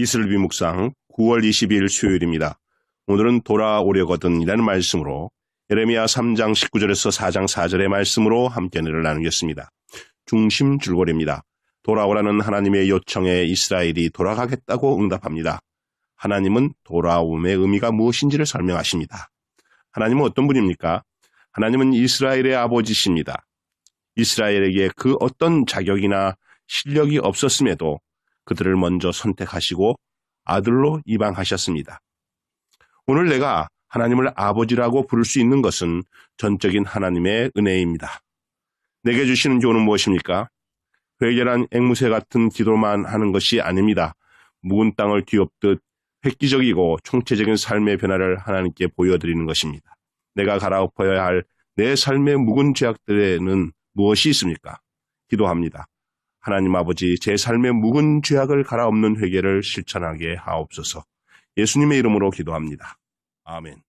이슬비 묵상 9월 20일 수요일입니다. 오늘은 돌아오려거든이라는 말씀으로 에레미야 3장 19절에서 4장 4절의 말씀으로 함께 은혜를 나누겠습니다. 중심 줄거리입니다. 돌아오라는 하나님의 요청에 이스라엘이 돌아가겠다고 응답합니다. 하나님은 돌아옴의 의미가 무엇인지를 설명하십니다. 하나님은 어떤 분입니까? 하나님은 이스라엘의 아버지십니다. 이스라엘에게 그 어떤 자격이나 실력이 없었음에도 그들을 먼저 선택하시고 아들로 입양하셨습니다. 오늘 내가 하나님을 아버지라고 부를 수 있는 것은 전적인 하나님의 은혜입니다. 내게 주시는 교훈은 무엇입니까? 회개란 앵무새 같은 기도만 하는 것이 아닙니다. 묵은 땅을 뒤엎듯 획기적이고 총체적인 삶의 변화를 하나님께 보여드리는 것입니다. 내가 갈아엎어야 할 내 삶의 묵은 죄악들에는 무엇이 있습니까? 기도합니다. 하나님 아버지 제 삶의 묵은 죄악을 갈아엎는 회개를 실천하게 하옵소서. 예수님의 이름으로 기도합니다. 아멘.